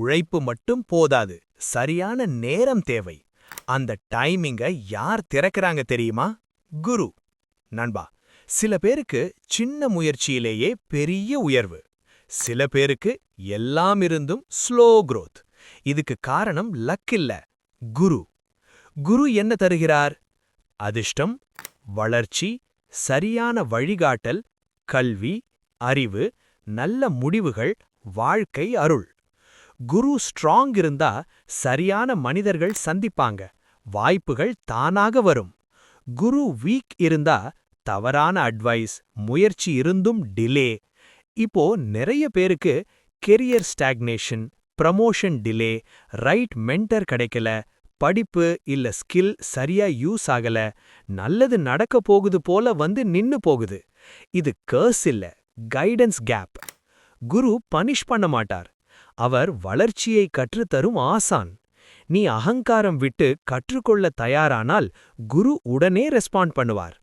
உழைப்பு மட்டும் போதாது. சரியான நேரம் தேவை. அந்த டைமிங்க யார் திறக்கறாங்க தெரியுமா? குரு. நண்பா சில பேருக்கு சின்ன முயற்சியிலேயே பெரிய உயர்வு. சில பேருக்கு எல்லாம் இருந்தும் ஸ்லோ குரோத். இதுக்கு காரணம் லக் இல்ல குரு. குரு என்ன தருகிறார்? அதிர்ஷ்டம் வளர்ச்சி சரியான வழிகாட்டல் கல்வி அறிவு நல்ல முடிவுகள் வாழ்க்கை அருள். குரு ஸ்ட்ராங் இருந்தா சரியான மனிதர்கள் சந்திப்பாங்க. வாய்ப்புகள் தானாக வரும். குரு வீக் இருந்தா தவறான அட்வைஸ் முயற்சி இருந்தும் டிலே. இப்போ நிறைய பேருக்கு career stagnation promotion delay right mentor கிடைக்கல படிப்பு இல்ல ஸ்கில் சரியா யூஸ் ஆகல நல்லது நடக்க போகுது போல வந்து நின்னு போகுது. இது கர்ஸ் இல்ல கைடன்ஸ் கேப் குரு பனிஷ் பண்ண மாட்டார். அவர் வளர்ச்சியை கற்றுத்தரும் ஆசான். நீ அகங்காரம் விட்டு கற்றுக்கொள்ள தயாரானால் குரு உடனே ரெஸ்பாண்ட் பண்ணுவார்.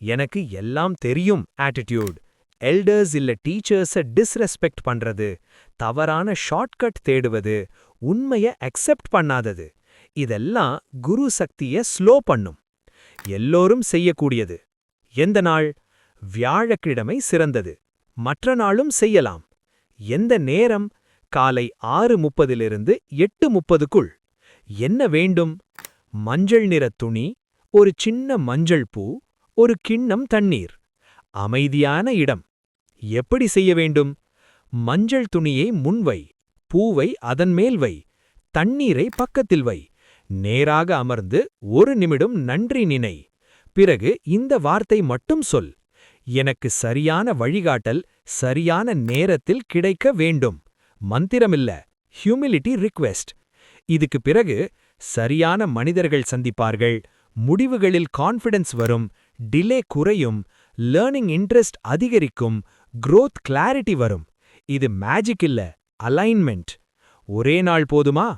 எனக்கு எல்லாம் தெரியும் ஆட்டிடியூட் எல்டர்ஸ் இல்ல டீச்சர்ஸ டிஸ்ரெஸ்பெக்ட் பண்றது. தவறான ஷார்ட்கட் தேடுவது. உண்மைய அக்செப்ட் பண்ணாதது. இதெல்லாம் குரு சக்திய ஸ்லோ பண்ணும். எல்லோரும் செய்யக்கூடியது. எந்த நாள்? வியாழக்கிழமை சிறந்தது. மற்ற நாளும் செய்யலாம். எந்த நேரம்? காலை ஆறு முப்பதிலிருந்து எட்டு முப்பதுக்குள். என்ன வேண்டும்? மஞ்சள் நிற துணி ஒரு சின்ன மஞ்சள் பூ ஒரு கிண்ணம் தண்ணீர். அமைதியான இடம். எப்படி செய்ய வேண்டும்? மஞ்சள் துணியை முன்வை பூவை அதன் மேல் வை தண்ணீரை பக்கத்தில் வை. நேராக அமர்ந்து ஒரு நிமிடம் நன்றி நினை. பிறகு இந்த வார்த்தை மட்டும் சொல். எனக்கு சரியான வழிகாட்டல் சரியான நேரத்தில் கிடைக்க வேண்டும். மந்திரமில்ல ஹியூமிலிட்டி ரிக்வெஸ்ட் இதுக்கு பிறகு சரியான மனிதர்கள் சந்திப்பார்கள் முடிவுகளில் கான்ஃபிடன்ஸ் வரும் டிலே குறையும் லேர்னிங் இன்ட்ரெஸ்ட் அதிகரிக்கும் க்ரோத் கிளாரிட்டி வரும். இது மேஜிக் இல்ல அலைன்மெண்ட் ஒரே நாள் போதுமா?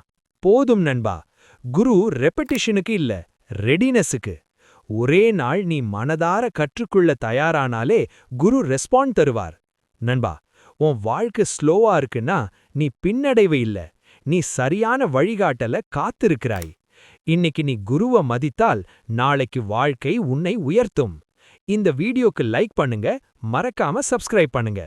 போதும் நண்பா. குரு ரெப்படிஷனுக்கு இல்ல ரெடினஸுக்கு ஒரே நாள் நீ மனதார கற்றுக்கொள்ள தயாரானாலே குரு ரெஸ்பாண்ட் தருவார். நண்பா உன் வாழ்க்கை ஸ்லோவா இருக்குன்னா நீ பின்னடைவு இல்ல. நீ சரியான வழிகாட்டல காத்திருக்கிறாய். இன்னைக்கு நீ குருவ மதித்தால் நாளைக்கு வாழ்க்கை உன்னை உயர்த்தும். இந்த வீடியோக்கு லைக் பண்ணுங்க மறக்காம சப்ஸ்கிரைப் பண்ணுங்க.